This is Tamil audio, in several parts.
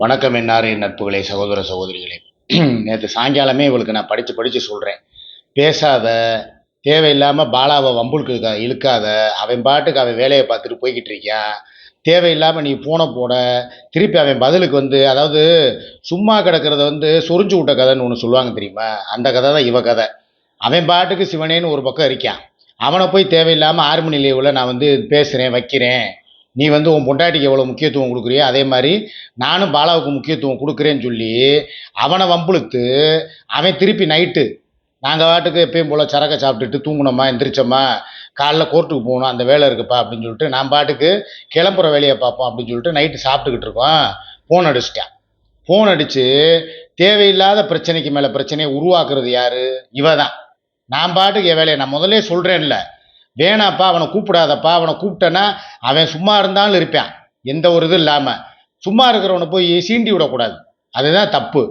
வணக்கம் என்னாரு நட்புகளே சகோதர சகோதரிகளே. நேற்று சாயங்காலமே இவளுக்கு நான் படித்து படித்து சொல்கிறேன் பேசாத தேவையில்லாமல் பாலாவை வம்புலுக்கு இழுக்காத அவன் பாட்டுக்கு அவன் வேலையை பார்த்துட்டு போய்கிட்டு இருக்கியான் தேவையில்லாமல் நீ போன போட திருப்பி அவன் பதிலுக்கு வந்து அதாவது சும்மா கிடக்கிறத வந்து சொரிஞ்சு விட்ட கதைன்னு ஒன்று சொல்லுவாங்க தெரியுமா? அந்த கதை தான் இவ கதை. அவன் பாட்டுக்கு சிவனேன்னு ஒரு பக்கம் இருக்கான் அவனை போய் தேவையில்லாமல் ஆறு மணி லீவில் நான் வந்து பேசுகிறேன் வைக்கிறேன். நீ வந்து உன் பொண்டாட்டிக்கு எவ்வளோ முக்கியத்துவம் கொடுக்குறியோ அதே மாதிரி நானும் பாலாவுக்கு முக்கியத்துவம் கொடுக்குறேன்னு சொல்லி அவனை வம்புழுத்து அவன் திருப்பி நைட்டு நாங்கள் வாட்டுக்கு எப்பயும் போல் சரக்கை சாப்பிட்டுட்டு தூங்குனோமா எந்திரிச்சோமா காலைல கோர்ட்டுக்கு போகணும் அந்த வேலை இருக்குப்பா அப்படின்னு சொல்லிட்டு நான் பாட்டுக்கு கிளம்புற வேலையை பார்ப்போம் அப்படின்னு சொல்லிட்டு நைட்டு சாப்பிட்டுக்கிட்டு இருக்கோம். ஃபோன் அடிச்சிட்டேன். ஃபோன் அடித்து தேவையில்லாத பிரச்சனைக்கு மேலே பிரச்சனையை உருவாக்குறது யார்? இவ தான் நான் பாட்டுக்கு என் வேலையை நான் முதலே சொல்கிறேன்ல வேணாப்பா அவனை கூப்பிடாதப்பா அவனை கூப்பிட்டேன்னா அவன் சும்மா இருந்தாலும் இருப்பான். எந்த ஒரு இது இல்லாமல் சும்மா இருக்கிறவனை போய் சீண்டி விடக்கூடாது. அதுதான் தப்பு.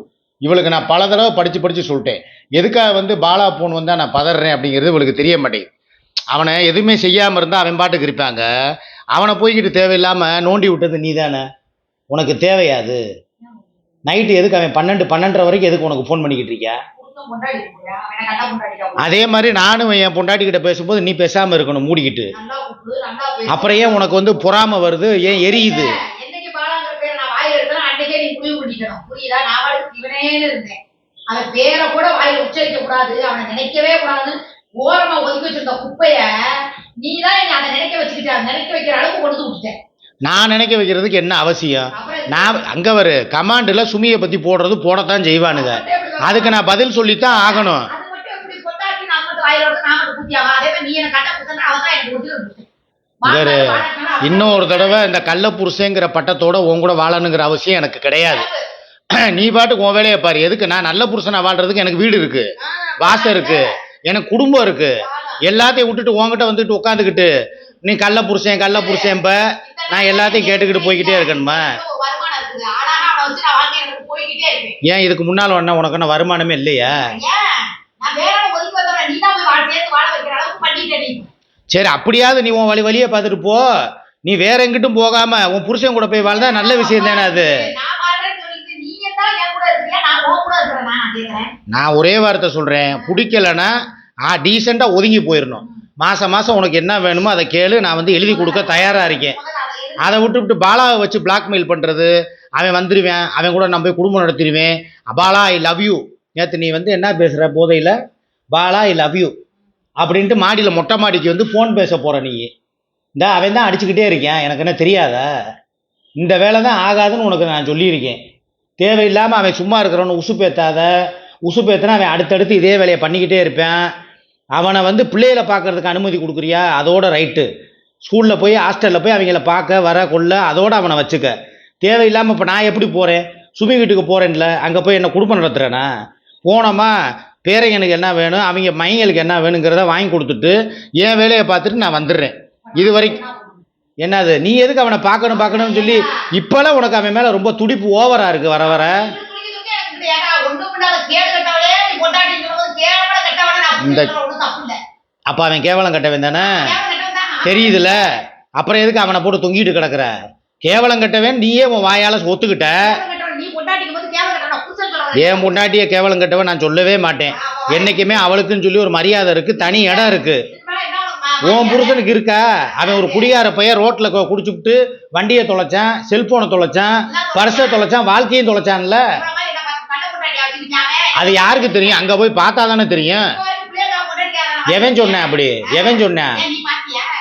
இவளுக்கு நான் பல தடவை படித்து படித்து சொல்லிட்டேன். எதுக்காக வந்து பாலா போன் வந்தால் நான் பதறேன் அப்படிங்கிறது இவளுக்கு தெரிய மாட்டேங்குது. அவனை எதுவுமே செய்யாமல் இருந்தால் அவன் பாட்டுக்கு இருப்பாங்க. அவனை போய்கிட்டு தேவையில்லாமல் நோண்டி விட்டது நீ தானே உனக்கு தேவையாது நைட்டு எதுக்கு அவன் பன்னெண்டு பன்னெண்டரை வரைக்கும் எதுக்கு உனக்கு ஃபோன் பண்ணிக்கிட்டு இருக்கியா? அதே மாதிரி நானும் என் பொண்டாட்டி கிட்ட பேசும்போது நீ பேசாமல் இருக்கணும் மூடிக்கிட்டு. அப்புறம் ஏன் உனக்கு வந்து பொறாமை வருது ஏன் எரியுது. அவன் பேரை கூட வாயில உச்சரிக்க கூடாது அவனை நினைக்கவே கூடாதுன்னு ஓரமா ஒதுக்கி வச்சிருந்த குப்பைய அதை நினைக்க வச்சுக்கிட்ட அதை நினைக்க வைக்கிற அளவுக்கு கொண்டு வந்து விட்டுட்டேன். நான் நினைக்க வைக்கிறதுக்கு என்ன அவசியம்? நான் அங்கே வரு கமாண்டில் சுமியை பற்றி போடுறது போடத்தான் செய்வானுங்க. அதுக்கு நான் பதில் சொல்லித்தான் ஆகணும். இவரு இன்னொரு தடவை இந்த கள்ள புருஷங்கிற பட்டத்தோட உன் கூட வாழணுங்கிற அவசியம் எனக்கு கிடையாது. நீ பாட்டுக்கு உன் வேலையை பாரு. எதுக்கு? நான் நல்ல புருஷனா வாழ்றதுக்கு எனக்கு வீடு இருக்கு. வாசம் இருக்கு. எனக்கு குடும்பம் இருக்கு. எல்லாத்தையும் விட்டுட்டு உன்கிட்ட வந்துட்டு உட்காந்துக்கிட்டு நீ கள்ள புருஷன் கள்ள புருஷன்ப நான் எல்லாத்தையும் கேட்டுக்கிட்டு போய்கிட்டே இருக்கணுமா? ஏன் இதுக்கு முன்னால் ஒன்றா உனக்கு என்ன வருமானமே இல்லையா? சரி அப்படியாவது நீ உன் வழி வழியை பார்த்துட்டு போ. நீ வேற எங்கிட்டும் போகாம உன் புருஷன் கூட போய் வாழ்ந்தா நல்ல விஷயம் தானே அது? நான் ஒரே வார்த்தை சொல்கிறேன் பிடிக்கலன்னா ஆ டீசெண்டாக ஒதுங்கி போயிடணும். மாதம் மாதம் உனக்கு என்ன வேணுமோ அதை கேளு. நான் வந்து எழுதி கொடுக்க தயாராக இருக்கேன். அதை எதுக்கு அதை விட்டுவிட்டு பாலாவை வச்சு பிளாக்மெயில் பண்ணுறது அவன் வந்துடுவேன் அவன் கூட நான் போய் குடும்பம் நடத்திடுவேன். பாலா ஐ லவ் யூ நேற்று நீ வந்து என்ன பேசுகிற போதையில்? பாலா ஐ லவ் யூ அப்படின்ட்டு மாடியில் மொட்டை மாடிக்கு வந்து ஃபோன் பேச போகிற நீ. இந்த அவன் தான் அடிச்சுக்கிட்டே இருக்கேன் எனக்கு என்ன தெரியாத? இந்த வேலை தான் ஆகாதுன்னு உனக்கு நான் சொல்லியிருக்கேன். தேவையில்லாமல் அவன் சும்மா இருக்கிறவனு உசுப்பேத்தாத உசுப்பேத்தினா அவன் அடுத்தடுத்து இதே வேலையை பண்ணிக்கிட்டே இருப்பேன். அவனை வந்து பிள்ளைகளை பார்க்கறதுக்கு அனுமதி கொடுக்குறியா? அதோட ரைட்டு ஸ்கூலில் போய் ஹாஸ்டலில் போய் அவங்கள பார்க்க வர கொள்ள அதோட அவனை வச்சுக்க. தேவையில்லாமல் இப்போ நான் எப்படி போகிறேன் சுமி வீட்டுக்கு போகிறேன்ல அங்கே போய் என்ன குடும்பம் நடத்துகிறேனா போனோமா பேரையனுக்கு என்ன வேணும் அவங்க மைங்களுக்கு என்ன வேணுங்கிறத வாங்கி கொடுத்துட்டு என் வேலையை பார்த்துட்டு நான் வந்துடுறேன். இது வரைக்கும். என்னது? நீ எதுக்கு அவனை பார்க்கணும் பார்க்கணும்னு சொல்லி இப்போல்லாம் உனக்கு அவன் மேலே ரொம்ப துடிப்பு ஓவராக இருக்குது வர வர. இந்த-. அப்போ அவன் கேவலம் கட்டவன் தானே? கேவல கெட்டவன் தான். தெரியுதுல? அப்புறம் எதுக்கு அவனை போட்டு தொங்கிட்டு கிடக்குற? கேவலம் கட்டவன் நீயே உன் வாயால் ஒத்துக்கிட்ட. என் முன்னாடியே கேவலம் கட்டவன் நான் சொல்லவே மாட்டேன். என்னைக்குமே அவளுக்குன்னு சொல்லி ஒரு மரியாதை இருக்கு தனி இடம் இருக்கு. உன் புருஷனுக்கு இருக்கா? அவன் ஒரு குடியார பையன் ரோட்ல குடிச்சுப்புட்டு வண்டியை தொலைச்சான் செல்போனை தொலைச்சான் பர்ஸை தொலைச்சான் வாழ்க்கையும் தொலைச்சான்ல? அது யாருக்கு தெரியும்? அங்க போய் பார்த்தா தானே தெரியும் எவன் சொன்னேன் அப்படி? எவன் சொன்னேன்?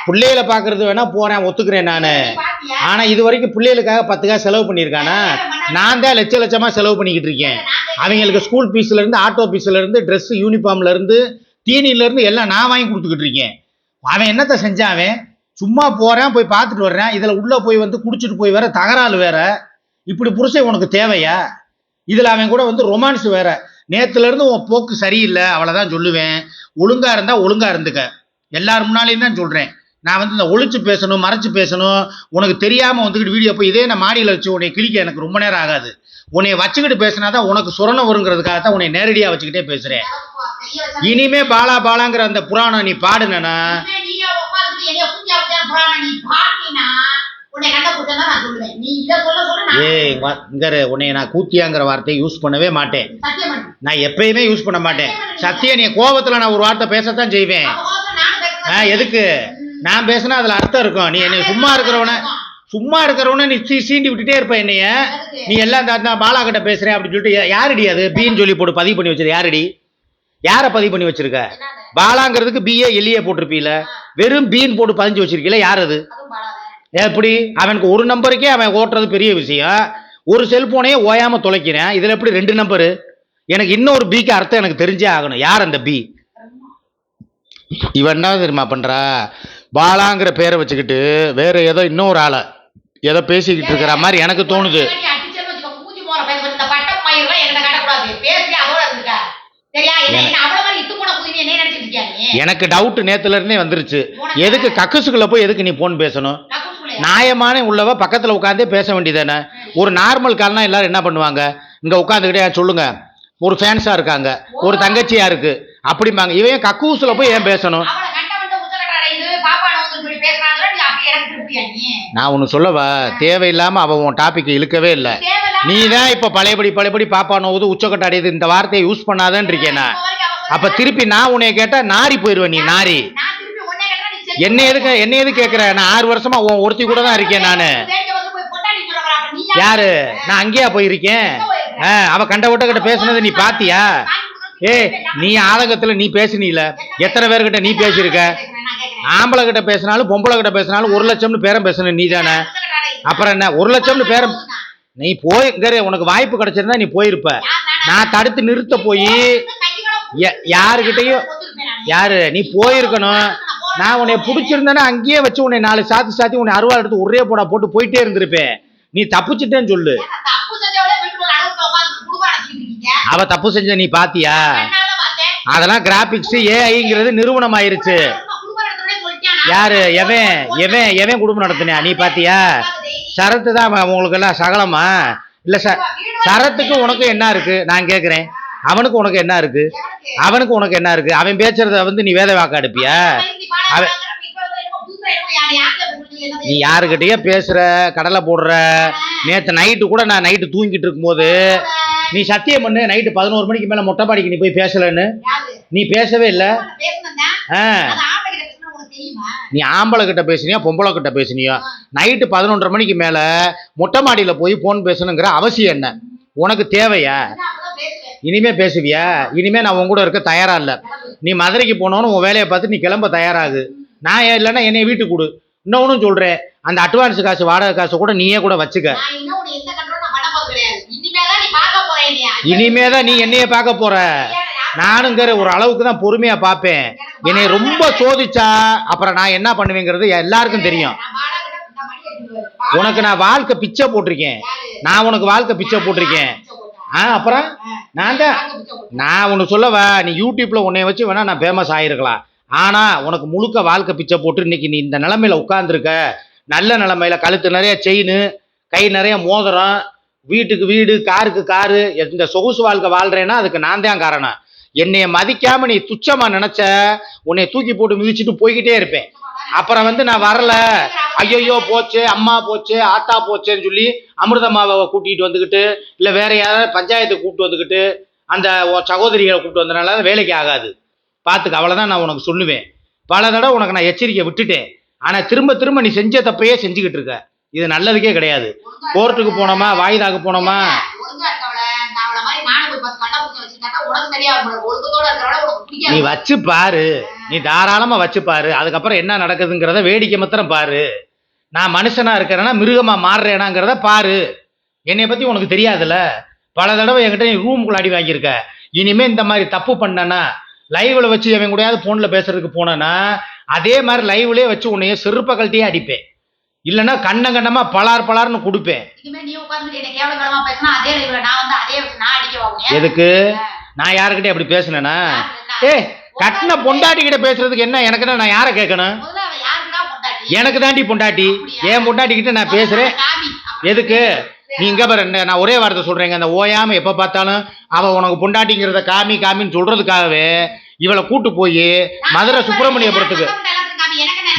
பிள்ளைகளை பாக்குறது வேணா போறேன் ஒத்துக்கிறேன் நானு? ஆனா இது வரைக்கும் பிள்ளைகளுக்காக பத்து காசு செலவு பண்ணியிருக்கானா? நான் தான் லட்ச லட்சமா செலவு பண்ணிக்கிட்டு இருக்கேன். அவங்களுக்கு ஸ்கூல் ஃபீஸ்ல இருந்து ஆட்டோ ஃபீஸ்ல இருந்து ட்ரெஸ் யூனிஃபார்ம்ல இருந்து தீனில இருந்து எல்லாம் நான் வாங்கி கொடுத்துக்கிட்டு இருக்கேன். அவன் என்னத்த செஞ்சான் அவன்? சும்மா போறேன் போய் பார்த்துட்டு வர்றேன். இதுல உள்ள போய் வந்து குடிச்சிட்டு போய் வேற தகராறு வேற. இப்படி புருஷன் உனக்கு தேவையா? இதுல அவன் கூட வந்து ரொமான்ஸ் வேற. நேத்துல இருந்து உன் போக்கு சரியில்லை அவ்வளவுதான் சொல்லுவேன். ஒழுங்கா இருந்தா ஒழுங்கா இருந்துக்க. எல்லார் முன்னாலையும் தான் சொல்றேன். நான் வந்து இந்த ஒழிச்சு பேசணும் மறைச்சு பேசணும் உனக்கு தெரியாமல் வந்துக்கிட்டு வீடியோ போய் இதே நான் மாடியில் வச்சு உன்னை கிழிக்க எனக்கு ரொம்ப நேரம் ஆகாது. உன்னை வச்சுக்கிட்டு பேசினா தான் உனக்கு சுரணம் வருங்கிறதுக்காக தான் உன்னை நேரடியாக வச்சுக்கிட்டே பேசுகிறேன் இனிமே பாலா பாலாங்கிற அந்த புராணம் நீ பாடுனா உன்னை நான் நான் ஏய் நான் கூத்தியாங்கிற வார்த்தையை யூஸ் பண்ணவே மாட்டேன். நான் எப்பயுமே யூஸ் பண்ண மாட்டேன். சத்திய நீ கோவத்துல நான் ஒரு வார்த்தை பேசத்தான் செய்வேன். ஆ, எதுக்கு? நான் பேசினா அதுல அர்த்தம் இருக்கும். நீ என்னை சும்மா இருக்கிறவன சும்மா இருக்கிறவன நீ சீ சீண்டி விட்டுட்டே இருப்ப என்னைய. நீ எல்லாம் இந்த- பாலா கிட்ட பேசுறேன் அப்படின்னு சொல்லிட்டு யாரடி அது? பின்னு சொல்லி போட்டு பதிவு பண்ணி வச்சிருக்க யாரடி? யாரை பதிவு பண்ணி வச்சிருக்க? பாலாங்கிறதுக்கு பிஏ எல்லியே போட்டிருப்பீல. வெறும் பீன் போட்டு பதிஞ்சு வச்சிருக்கீல யார் அது? எப்படி? அவனுக்கு ஒரு நம்பருக்கே அவன் ஓட்டுறது பெரிய விஷயம். ஒரு செல்போனையே ஓயாம தொலைக்கிறேன். இதுல எப்படி ரெண்டு நம்பரு? எனக்கு இன்னொரு பிக்கு அர்த்தம் எனக்கு தெரிஞ்சே ஆகணும். யார் அந்த பி? இவன் என்ன தெரியுமா பண்ணுறா பாலாங்கிற பேரை வச்சுக்கிட்டு வேற ஏதோ இன்னொரு ஆளை ஏதோ பேசிக்கிட்டு இருக்கிற மாதிரி எனக்கு தோணுது. எனக்கு டவுட் நேத்துல இருந்தே வந்துருச்சு. எதுக்கு கக்கசுக்குள்ள போய் எதுக்கு நீ போன் பேசணும்? நியாயமான உள்ளவ பக்கத்துல உட்காந்தே பேச வேண்டியதானே? ஒரு நார்மல் கால்னா எல்லாரும் என்ன பண்ணுவாங்க? இங்க உட்காந்துக்கிட்டே சொல்லுங்க. ஒரு ஃபேன்ஸா இருக்காங்க. ஒரு தங்கச்சியா இருக்கு. அப்படிம்பாங்க. இவன் ஏன் கக்கூசுல போய் ஏன் பேசணும் அவளை கண்டவன்ட்ட உச்சக்கட்ட அடையுது, பாப்பா நோந்துன்னு சொல்லி பேசுறாங்கல்ல, நீ அப்படி எனக்கு திருப்தியா நீ? நான் ஒன்னு சொல்லவா? தேவையில்லாம அவன் உன் டாபிக் இழுக்கவே இல்லை. நீ தான் இப்ப பழையபடி பழையபடி பாப்பா நோவுது உச்சக்கட்ட அடையுது இந்த வார்த்தையை யூஸ் பண்ணாதன்னு இருக்கேன் நான். அப்ப. திருப்பி நான் உன்னைய கேட்டா நாரி போயிருவேன் நீ நாரி. என்ன எதுக்கு என்ன எது கேக்குற? நான் ஆறு வருஷமா உன் ஒருத்தி கூட தான் இருக்கேன் நானு. யாரு? நான் அங்கேயா போயிருக்கேன். அவ கண்ட விட்ட கிட்ட பேசுனது நீ பாத்தியா? ஏய் நீ ஆதங்கத்துல நீ பேசுனீல. எத்தனை பேர்கிட்ட நீ பேசியிருக்க? ஆம்பளை கிட்ட பேசினாலும் பொம்பளை கிட்ட பேசினாலும் ஒரு லட்சம்னு பேரம் பேசணும் நீ தானே. அப்புறம் என்ன? ஒரு லட்சம்னு பேரம் நீ போய் உனக்கு வாய்ப்பு கிடைச்சிருந்தா நீ போயிருப்ப. நான் தடுத்து நிறுத்த போய் ய- யாரு நீ போயிருக்கணும். நான் உன்னை பிடிச்சிருந்தேன்னா அங்கேயே வச்சு உன்னை நாலு சாத்தி சாத்தி உன்னை அருவாள் எடுத்து ஒரே போடா போட்டு போயிட்டே இருந்திருப்பேன். நீ தப்புச்சிட்டேன்னு சொல்லு. அவ தப்பு செஞ்ச நீ பாத்தியா? அதெல்லாம் கிராபிக்ஸ் ஏஐங்கிறது நிறுவனம் ஆயிருச்சு யாரு? எவன்? எவன்? எவன் குடும்பம் நடத்தினா நீ பாத்தியா? சரத்து தான் உங்களுக்கு எல்லாம் சகலமா? இல்ல ச சரத்துக்கு உனக்கு என்ன இருக்கு? நான் கேக்குறேன். அவனுக்கு உனக்கு என்ன இருக்கு? அவனுக்கு உனக்கு என்ன இருக்கு? அவன் பேசுறத வந்து நீ வேத வாக்கு அடுப்பியா? அவன் நீ யாருக்கிட்டயே பேசுற கடலை போடுற. நேத்து நைட்டு கூட நான் நைட்டு தூங்கிட்டு இருக்கும்போது நீ சத்தியம் பண்ணு நைட்டு பதினோரு மணிக்கு மேல மொட்டை மாடிக்கு நீ போய் பேசலன்னு. நீ பேசவே இல்ல. ஆ. நீ ஆம்பளை கிட்ட பேசுனியா பொம்பளை கிட்ட பேசுனியா நைட்டு பதினொன்றரை மணிக்கு மேல மொட்டை மாடியில போய் போன் பேசணுங்கிற அவசியம் என்ன? உனக்கு தேவையா? இனிமே பேசுவியா? இனிமே நான் உன் கூட இருக்க தயாரா இல்ல. நீ மதுரைக்கு போனோன்னு உன் வேலையை பார்த்து நீ கிளம்ப தயாராகு. நான் இல்லைன்னா என்னைய வீட்டுக்கு கொடு. இன்னொன்னும் சொல்றேன். அந்த அட்வான்ஸ் காசு வாடகை காசு கூட நீயே கூட வச்சுக்க. இனிமே தான் நீ என்னைய. பார்க்க போற. நானுங்கிற ஒரு அளவுக்கு தான் பொறுமையா பார்ப்பேன். என்னை ரொம்ப சோதிச்சா அப்புறம் நான் என்ன பண்ணுவேங்கிறது எல்லாருக்கும் தெரியும். உனக்கு நான் வாழ்க்கை பிச்சை போட்டிருக்கேன். நான் உனக்கு வாழ்க்கை பிச்சை போட்டிருக்கேன். ஆ அப்புறம்? நான் தான். நான் ஒன்று சொல்லவா நீ யூடியூப்பில் உன்னைய வச்சு வேணா நான் ஃபேமஸ் ஆயிருக்கலாம். ஆனால் உனக்கு முழுக்க வாழ்க்கை பிச்சை போட்டு இன்னைக்கு நீ இந்த நிலமையில உட்காந்துருக்க நல்ல நிலமையில கழுத்து நிறைய செயின் கை நிறைய மோதிரம் வீட்டுக்கு வீடு காருக்கு காரு இந்த சொகுசு வாழ்க்கை வாழ்கிறேன்னா அதுக்கு நான் தான் காரணம். என்னைய மதிக்காம நீ துச்சமா நினைச்ச உன்னை தூக்கி போட்டு மிதிச்சுட்டு போய்கிட்டே இருப்பேன். அப்புறம் வந்து நான் வரல. ஐயோ போச்சு அம்மா போச்சு ஆத்தா போச்சேன்னு சொல்லி அமிர்தமாவை கூட்டிகிட்டு வந்துக்கிட்டு இல்லை வேற யாராவது பஞ்சாயத்தை கூப்பிட்டு வந்துக்கிட்டு அந்த சகோதரிகளை கூப்பிட்டு வந்தனால வேலைக்கு ஆகாது. பார்த்துக்க அவ்வளோதான் நான் உனக்கு சொல்லுவேன். பல தடவை உனக்கு நான் எச்சரிக்கை விட்டுட்டேன். ஆனால் திரும்ப திரும்ப நீ செஞ்ச தப்பையே செஞ்சுக்கிட்டு இருக்க. இது நல்லதுக்கே கிடையாது. கோர்ட்டுக்கு போனோமா? வாய்தாக்கு போனோமா? நீ வச்சு பாரு. நீ தாராளமா வச்சு பாரு. அதுக்கப்புறம் என்ன நடக்குதுங்கிறத வேடிக்கை மாத்திரம் பாரு. நான் மனுஷனா இருக்கிறேன்னா மிருகமா மாறுறேனாங்கிறத பாரு. என்னைய பத்தி உனக்கு தெரியாதுல்ல? பல தடவை என்கிட்ட நீ ரூமுக்குள்ள அடி வாங்கியிருக்க. இனிமே இந்த மாதிரி தப்பு பண்ணனா லைவ்ல வச்சு அவன் கூடயாவது போன்ல பேசுறதுக்கு போனேன்னா அதே மாதிரி லைவ்லயே வச்சு உன்னைய செருப்ப கழட்டியே அடிப்பேன். இல்லைன்னா கண்ண கண்ணமா பலார் பலார்னு கொடுப்பேன். எதுக்கு? நான் யாருக்கிட்டே அப்படி பேசுனேனா ஏய் கட்டின பொண்டாட்டி கிட்ட பேசுறதுக்கு என்ன? எனக்கு நான் யாரை கேட்கணும்? எனக்கு தாண்டி பொண்டாட்டி. என் பொண்டாட்டி கிட்ட நான் பேசுறேன் எதுக்கு? நீ இங்க பாரு நான் ஒரே வார்த்தை சொல்றேங்க. அந்த ஓயாம எப்ப பார்த்தாலும் அவ உனக்கு பொண்டாட்டிங்கிறத காமி காமின்னு சொல்றதுக்காகவே இவளை கூட்டு போய் மதுரை சுப்பிரமணியபுரத்துக்கு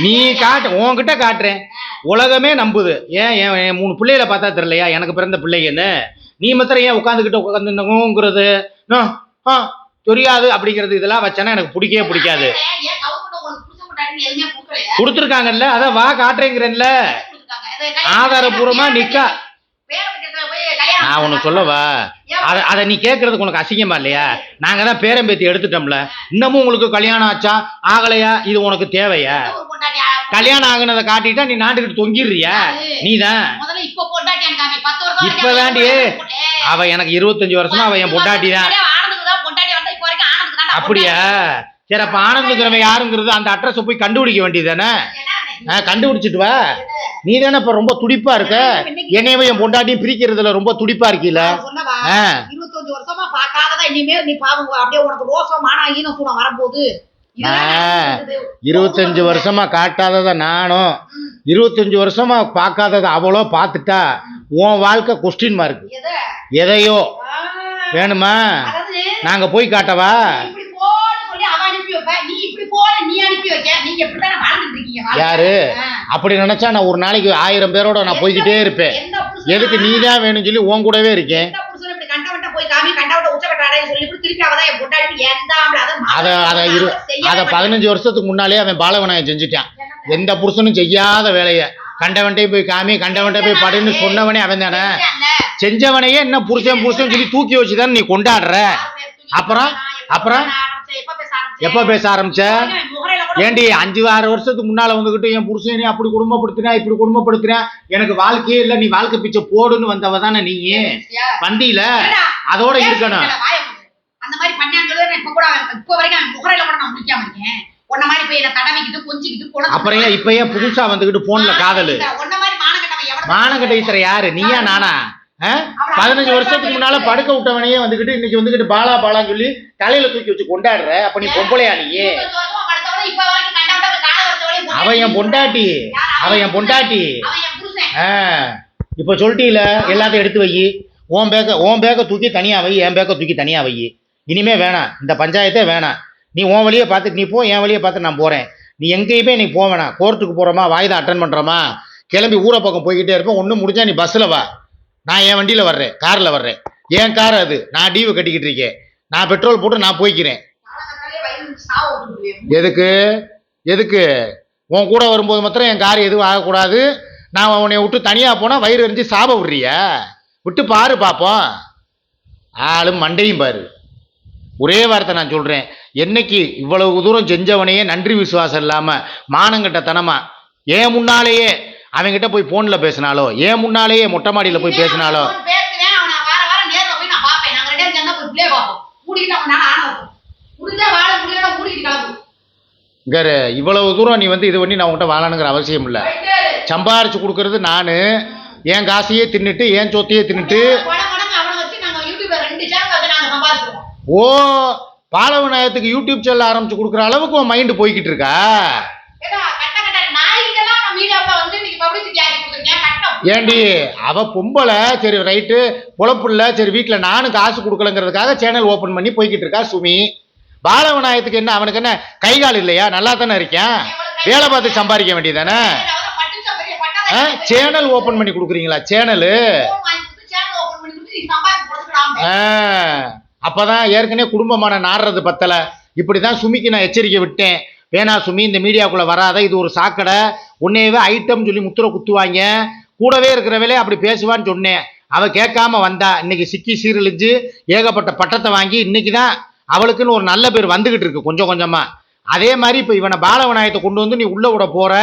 நீ காட்டு உன்கிட்ட காட்டுறேன். உலகமே நம்புது ஏன் என் மூணு பிள்ளைகளை பார்த்தா தெரியலையா எனக்கு பிறந்த பிள்ளைங்கன்னு நீ மாத்திரம் ஏன் உட்காந்துக்கிட்டு உட்காந்துங்கிறது ஆ தெரியாது அப்படிங்கிறது இதெல்லாம் வச்சானா எனக்கு பிடிக்கவே பிடிக்காது கொடுத்துருக்காங்கல்ல அதான் வா காட்டுறேங்கிறேன்ல ஆதாரபூர்வமா நிக்கா நான் உனக்கு சொல்லவா அதை அதை நீ கேட்கறதுக்கு உனக்கு அசிங்கமா இல்லையா நாங்க தான் பேரம்பேத்தி எடுத்துட்டோம்ல இன்னமும் உங்களுக்கு கல்யாணம் ஆச்சா ஆகலையா இது உனக்கு தேவையா கல்யாணம் ஆகுனதை காட்டிட்டா நீ நாட்டுக்கிட்டு தொங்கிடுறியா? நீதான். முதல்ல இப்ப. அவ எனக்கு இருபத்தஞ்சு வருஷமா அவ என் பொண்டாட்டி தான். தான் தான் அப்படியா? சரி அப்ப ஆனந்துங்கிறவன் யாருங்கிறது அந்த அட்ரஸை போய் கண்டுபிடிக்க பொண்டாட்டி. என்ன கண்டுபிடிச்சிட்டு வா. நீ தானே இப்ப ரொம்ப துடிப்பா இருக்க? என்னையவே என் பொண்டாட்டியும் பிரிக்கிறதுல ரொம்ப துடிப்பா இருக்கீல. இருபத்தஞ்சு வருஷமா பாக்காததா இனிமேல் நீ பாவம் அப்படியே உனக்கு ரோசம் மானம் ஈனம் சூனம் வரப்போகுது. இருபத்தஞ்சு வருஷமா காட்டாதத நானும் இருபத்தஞ்சு வருஷமா பார்க்காதத அவளோ பார்த்துட்டா உன் வாழ்க்கை கொஸ்டின் மார்க் எதை? எதையோ. வேணுமா? நாங்க போய் காட்டவா. யாரு. அப்படி நினைச்சா நான் ஒரு நாளைக்கு ஆயிரம் பேரோட நான் போய்கிட்டே இருப்பேன். எதுக்கு நீ தான் வேணும்னு சொல்லி உன் கூடவே இருக்கேன். அதை அத அத இரு அத பதினஞ்சு வருஷத்துக்கு முன்னாலே அவன் பாலவனாயம் செஞ்சுட்டான். எந்த புருஷனும் செய்யாத வேலைய. கண்டவன்ட்டே போய் காமி கண்டவன்ட்டே போய் படுன்னு சொன்னவனே அவன் தானே? செஞ்சவனையே என்ன புருஷன் புருஷன் சொல்லி தூக்கி வச்சுதான் நீ கொண்டாடுற? அப்புறம்? அப்புறம்? எப்ப பேச ஆரம்பிச்ச? ஏண்டி அஞ்சு ஆறு வருஷத்துக்கு முன்னால வந்துகிட்டு என் புருஷனை அப்படி குடும்பப்படுத்தினா இப்படி குடும்பப்படுத்தினா எனக்கு வாழ்க்கையே இல்ல நீ வாழ்க்கை பிச்சை போடுன்னு வந்தவ தானே நீ வந்தீல அதோட இருக்கணும். அந்த மாதிரி நான் இப்ப கூட இப்ப வரைக்கும் முகரையில கூட நான் முடிக்காம இருக்கேன். உன்ன மாதிரி போய் என்ன தடவிக்கிட்டு கொஞ்சிக்கிட்டு அப்புறம் ஏன் இப்ப ஏன் புதுசா வந்துகிட்டு போன்ல காதலு? உன்ன மாதிரி மானகட்டவன் எவ்வளவு மானங்கட்ட ஈத்தர யாரு? நீயா நானா? பதினஞ்சு வருஷத்துக்கு முன்னால படுக்க விட்டவனையே வந்துகிட்டு இன்னைக்கு வந்துகிட்டு பாலா பாலான்னு சொல்லி தலையில தூக்கி வச்சு கொண்டாடுற. அப்ப நீ பொம்பளையா நீ இருபத்தஞ்சு வருஷமா படுத்தவளை இப்ப வரைக்கும் கண்டவன்ட்ட போய் காலை வச்சவளையும் அவ என் பொண்டாட்டி. அவ என் பொண்டாட்டி. இப்ப சொல்லிட்டீல எல்லாத்தையும் எடுத்து வை உன் பேக்க உன் பேக்க தூக்கி தனியா வை என் பேக்க தூக்கி தனியா வை இனிமே வேணாம் இந்த பஞ்சாயத்தே வேணாம். நீ உன் வழியை பார்த்துட்டு நீ போ என் வழியை பார்த்து நான் போறேன். நீ எங்கேயுமே நீ போக வேணாம். கோர்ட்டுக்கு போறோமா வாய்தா அட்டன் பண்றோமா? கிளம்பி ஊரை பக்கம் போய்கிட்டே இருப்பேன். ஒன்றும் முடிஞ்சா நீ பஸ்ஸில் வா. நான் என் வண்டியில் வர்றேன் காரில் வர்றேன். என் கார் அது. நான் டீவு கட்டிக்கிட்டு இருக்கேன். நான் பெட்ரோல் போட்டு நான் போய்க்கிறேன். எதுக்கு? எதுக்கு? உன் கூட வரும்போது மாத்திரம் என் கார் எதுவும் ஆகக்கூடாது. நான் உன்னை விட்டு தனியாக போனால் வயிறு எரிஞ்சு சாப விட்றிய? விட்டு பாரு பார்ப்போம் ஆளும் மண்டையும் பாரு. ஒரே வார்த்தை நான் சொல்கிறேன் என்னைக்கு இவ்வளவு தூரம் செஞ்சவனையே நன்றி விசுவாசம் இல்லாமல் மானங்கட்டத்தனமா ஏன் முன்னாலேயே அவன்கிட்ட போய் ஃபோனில் பேசினாலோ ஏன் முன்னாலேயே மொட்டை மாடியில் போய் பேசினாலோ? அவன் அவன் வாழ முடியல கூட்டிட்டு கிளம்பு இங்கே இவ்வளவு தூரம் நீ வந்து இது பண்ணி நான் உன்கிட்ட வாழணுங்கிற அவசியம் இல்லை. சம்பாரித்து சம்பாரிச்சு கொடுக்கறது நான் என் காசையே தின்னுட்டு என் சொத்தையே தின்னுட்டு. ஓ பாலவநாயகத்துக்கு யூடியூப் சேனல் ஆரம்பிச்சு கொடுக்குற அளவுக்கு உன் மைண்டு போய்கிட்டு இருக்கா? ஏண்டி அவ பொம்பளை சரி ரைட்டு பொழப்புல சரி வீட்டில் நானும் காசு கொடுக்கலங்கிறதுக்காக சேனல் ஓப்பன் பண்ணி போய்கிட்டு இருக்கா சுமி? பாலவநாயகத்துக்கு என்ன அவனுக்கு என்ன? கை கால் இல்லையா? நல்லா தானே இருக்கேன் வேலை பார்த்து சம்பாதிக்க வேண்டியதானே? சேனல் ஓப்பன் பண்ணி கொடுக்குறீங்களா? சேனலு? ஃபோன் அப்பதான் ஏற்கனவே குடும்பமான நாடுறது பத்தல. இப்படிதான் சுமிக்கு நான் எச்சரிக்கை விட்டேன். வேணா சுமி இந்த மீடியாக்குள்ள வராத இது ஒரு சாக்கடை. உன்னையவே ஐட்டம் சொல்லி முத்திரை குத்துவாங்க. கூடவே இருக்கிறவளே அப்படி பேசுவான்னு சொன்னேன். அவ கேட்காம வந்தா இன்னைக்கு சிக்கி சீரழிஞ்சு ஏகப்பட்ட பட்டத்தை வாங்கி இன்னைக்கு தான் அவளுக்குன்னு ஒரு நல்ல பேர் வந்துகிட்டு இருக்கு கொஞ்சம் கொஞ்சமா. அதே மாதிரி இப்போ இவனை பாலவநாயகத்தை கொண்டு வந்து நீ உள்ள விட போற.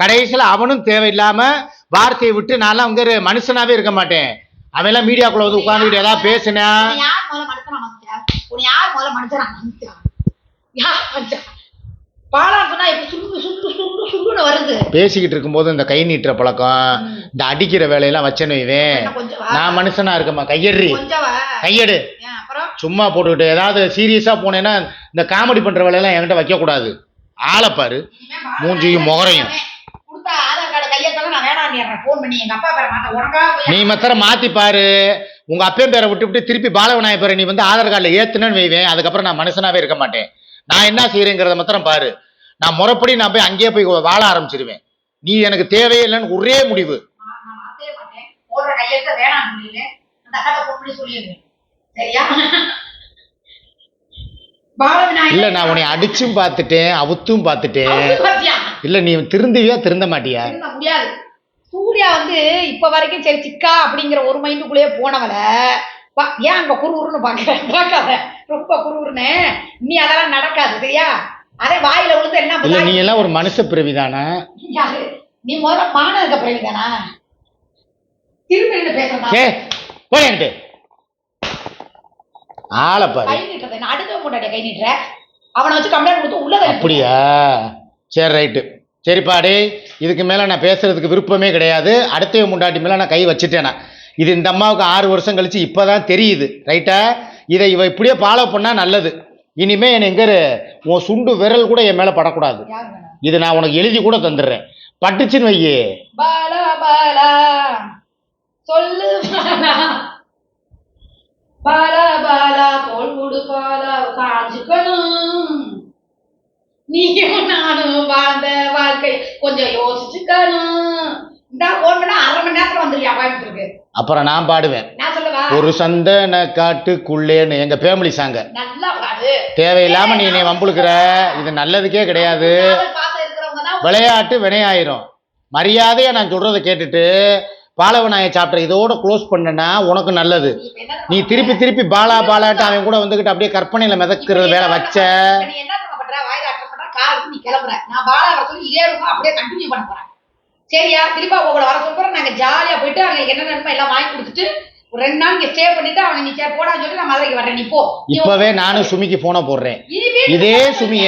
கடைசியில் அவனும் தேவையில்லாம வார்த்தையை விட்டு நான்லாம் அங்க மனுஷனாவே இருக்க மாட்டேன். அவெல்லாம் மீடியாக்குள்ள வந்து உட்காந்துக்கிட்டு ஏதாவது பேசினா? சொன்னா இப்ப சுண்டு சுண்டு சுண்டு சுண்டுன்னு வருது. பேசிக்கிட்டு இருக்கும்போது இந்த கை நீட்டுற பழக்கம் இந்த அடிக்கிற வேலையெல்லாம் வச்சேன்னு கொஞ்சம் வா. நான் மனுஷனா இருக்கமா கையெறி கொஞ்சம் வா. கையெடு. ஏன் அப்புறம்? சும்மா போட்டுக்கிட்டு ஏதாவது சீரியஸா போனேன்னா இந்த காமெடி பண்ற வேலையெல்லாம் என்கிட்ட வைக்க கூடாது ஆளை பாரு. இனிமே பாலா மூஞ்சியும் முகரையும். கொடுத்தா ஆதார் கார்டு கையெழுத்தெல்லாம் நான் வேணாம் ஃபோன் பண்ணி. எங்க அப்பா பேரை மாத்த உனக்கா போய் நீ மாத்திரம் மாத்தி பாரு. உங்க அப்பன் பேரை விட்டு விட்டு திருப்பி பாலவநாய பேரை நீ வந்து ஆதார் கார்டில் ஏத்துனேன்னு வைவேன். அதுக்கப்புறம் நான் மனுஷனாவே இருக்க மாட்டேன். நான் என்ன செய்யறேங்கிறத மாத்திரம் பாரு. நான் முறைப்படி நான் போய் அங்கேயே போய் வாழ ஆரம்பிச்சிருவேன். நீ எனக்கு தேவையே இல்லைன்னு ஒரே முடிவு. இல்ல நான் உன்னை அடிச்சும் பார்த்துட்டேன் அவுத்தும் பார்த்துட்டேன். பாத்தியா? இல்ல நீ திருந்துவியா திருந்த மாட்டியா முடியாது. சூர்யா வந்து இப்ப வரைக்கும் சரி சிக்கா அப்படிங்கிற ஒரு மைண்டுக்குள்ளேயே போனவள பா- ஏன் அங்க குறுகுறுன்னு பாக்குற பார்க்காத. ரொம்ப குறுகுறுன்னு. நீ அதெல்லாம் நடக்காது சரியா? அதே வாயில விழுந்து என்ன நீ எல்லாம் ஒரு மனுஷ யாரு? நீ முதல்ல மானதுக்கு அப்புறம் தானா திரும்பி நின்று என்கிட்ட. ஆளை பாரு. கை நீட்டுறது நான் அடுத்த முன்னாடி கை நீட்டுற? அவனை வச்சு கம்ப்ளைண்ட் கொடுத்து உள்ள தள்ளி அப்படியா? சரி ரைட்டு சரிப்பா டேய் இதுக்கு மேலே நான் பேசுறதுக்கு விருப்பமே கிடையாது. அடுத்த முண்டாட்டி மேலே நான் கை வச்சுட்டேனா? இது இந்த அம்மாவுக்கு ஆறு வருஷம் கழிச்சு இப்போ தான் தெரியுது ரைட்டா இதை இவ இப்படியே ஃபாலோ பண்ணால் நல்லது. இனிமே என்னை எங்கே உன் சுண்டு விரல் கூட என் மேலே படக்கூடாது. இது நான் உனக்கு எழுதி கூட தந்துடுறேன். பட்டுச்சுன்னு வையே. பாலா பாலா. சொல்லு பாலா. பாலா பாலா கொடு பாலா. காஞ்சுக்கணும். நீயும் நானும் வாழ்ந்த வாழ்க்கை கொஞ்சம் யோசிச்சுக்கணும். இந்த போன் பண்ணா அரை மணி நேரத்துல வந்துருவியா? கோயம்புத்தூருக்கு அப்புறம் நான் பாடுவேன். ஒரு சந்தன காட்டுக்குள்ளேன்னு எங்கள் ஃபேமிலி சாங்க தேவையில்லாமல் நீ என்னை வம்புழுக்கிற. இது நல்லதுக்கே கிடையாது. விளையாட்டு வினையாயிரும். மரியாதையா நான் சொல்றதை கேட்டுட்டு பாலவநாய சாப்டர் இதோட க்ளோஸ் பண்ணனா உனக்கு நல்லது. நீ திருப்பி திருப்பி பாலா பாலாட்டு அவன் கூட வந்துகிட்டு அப்படியே கற்பனையில மிதக்கிற வேலை வச்ச. நான் பாலா வர சொல்லி இதே ரூபா அப்படியே கண்டினியூ பண்ண போறேன். சரியா? திருப்பி அவங்க கூட வர சொல்றேன் நாங்க ஜாலியா போயிட்டு அவங்களுக்கு என்ன வேணுமோ எல்லாம் வாங்கி கொடுத்துட்டு ஒரு ரெண்டு நாள் இங்க ஸ்டே பண்ணிட்டு அவனை நீ சரி போடான்னு சொல்லிட்டு நான் மதுரைக்கு வரேன் நீ போ. இப்பவே நானும் சுமிக்கு போனை போடுறேன். இதே. சுமிய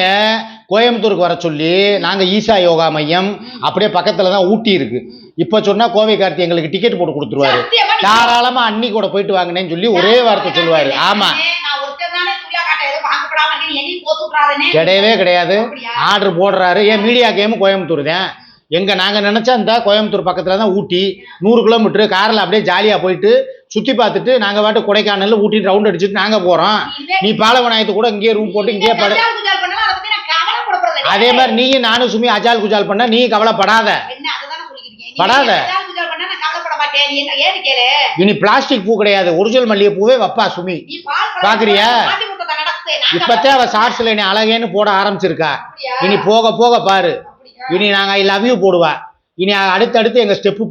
கோயம்புத்தூருக்கு வர சொல்லி நாங்க ஈசா யோகா மையம் அப்படியே பக்கத்துல தான் ஊட்டி இருக்கு. இப்ப சொன்னா கோவை கார்த்தி எங்களுக்கு டிக்கெட் போட்டு கொடுத்துருவாரு. சத்தியமா நீ தாராளமா அன்னி கூட போயிட்டு வாங்கினேன்னு சொல்லி ஒரே வார்த்தை சொல்லுவாரு. ஆமா. நான் ஒருத்தர் தானே சூர்யா காட்ட எதுவும் வாங்கப்படாம இருக்கேன் எண்ணி போத்து விட்றாதனே கிடையவே கிடையாது? ஆர்டர் போடுறாரு. ஏன் மீடியா கேம் கோயம்புத்தூர் தான் எங்க நாங்க நினைச்சா இந்த கோயம்புத்தூர் பக்கத்துல தான் ஊட்டி நூறு கிலோமீட்டர் கார்ல அப்படியே ஜாலியா போயிட்டு சுத்தி பார்த்துட்டு நாங்க பாட்டு கொடைக்கானல்ல ஊட்டி ரவுண்ட் அடிச்சுட்டு நாங்க போறோம் இனிமே நீ பாலவநாயத்து கூட இங்கேயே ரூம் போட்டு இங்கேயே படு அதை மாதிரி நீயும் நானும் சுமி அஜால் குஜால் பண்ண நீ கவலைப்படாத. படாத. இனி பிளாஸ்டிக் பூ கிடையாது ஒரிஜினல் மல்லிகை பூவே வப்பா சுமி பாக்குறியா? நான் இப்பத்தே அவ ஷார்ட்ஸ்ல நீ அழகேன்னு போட ஆரம்பிச்சிருக்கா? இனி போக போக பாரு? இனி நாங்க ஐ லவ் யூ போடுவா. இனி அடுத்தடுத்து எங்க ஸ்டெப்பு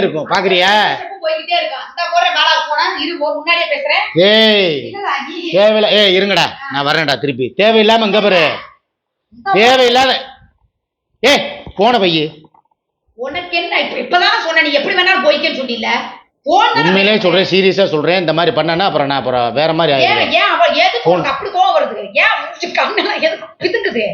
இருக்கும். போய்கிட்டே இருக்கான் இந்த போறேன் பாலா போனா இரு போ, முன்னாடியே பேசுறேன். ஏய் தேவையில்ல ஏய் இருங்கடா. நான் வரேன்டா திருப்பி. தேவையில்லாம இங்க பாரு. தேவையில்லாத ஏ போன பையி. உனக்கு என்ன இப்ப இப்பதானே சொன்ன நீ எப்படி வேணாலும் போய்க்கன்னு சொன்னில போன் தானே உண்மையிலே பேசுறேன். சொல்றேன் சீரியஸா சொல்றேன். இந்த மாதிரி பண்ணனா அப்புறம் நான் அப்புறம் வேற மாதிரி ஏன் அப்படி கோவம் வருது? ஏன் கண்ணெல்லாம் எதுக்கு பிதுங்குது?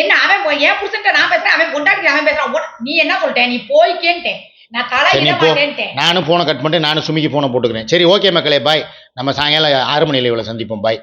என்ன அவன் என் புருஷன்ட்ட நான் பேசுறேன் அவன் கொண்டாடி அவன் பேசுறான். நீ என்ன சொல்லிட்ட? நீ போய்க்கேன்ட்டேன் நான் தலையிட மாட்டேன்ட்டேன். நானும் போனை கட் பண்ணிட்டு நானும் சுமிக்கு போனை போட்டுக்கிறேன். சரி ஓகே மக்களே பாய் நம்ம சாயங்காலம் ஆறு மணியில் இவ்வளோ சந்திப்போம். பாய்